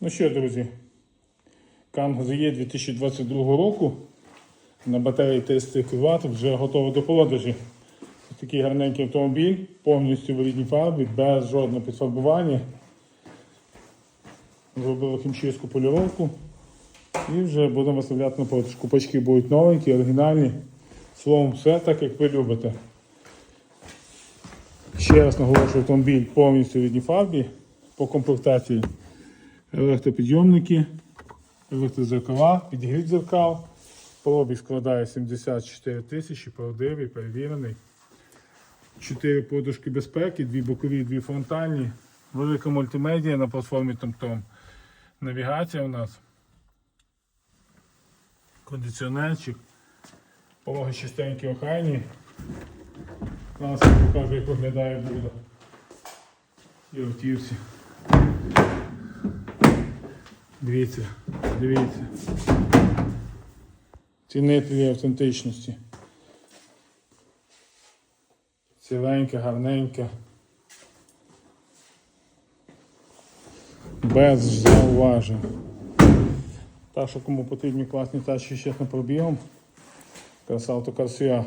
Ну що, друзі, Kang ZE 2022 року на батареї 300 кВт вже готовий до продажі. Такий гарненький автомобіль, повністю в рідній фарбі, без жодного підфарбування. Зробили хімчистку поліровку і вже будемо виставляти на продаж. Купачки будуть новенькі, оригінальні. Словом, все так, як ви любите. Ще раз наголошую, автомобіль повністю в рідній фарбі по комплектації електропідйомники, електрозеркала, підігрів дзеркал. Пробіг складає 74 тисячі, правдивий, перевірений. Чотири подушки безпеки, дві бокові, дві фронтальні. Велика мультимедіа на платформі TomTom. Навігація у нас. Кондиціонерчик. Пологи чистенькі охайні. Я покажу, як виглядає Буда. І автівці. Дивіться, дивіться. Цінителі автентичності. Ціленька, гарненька. Без зауважень. Так що кому потрібні класні тачки ще з пробігом. Краса автокарсія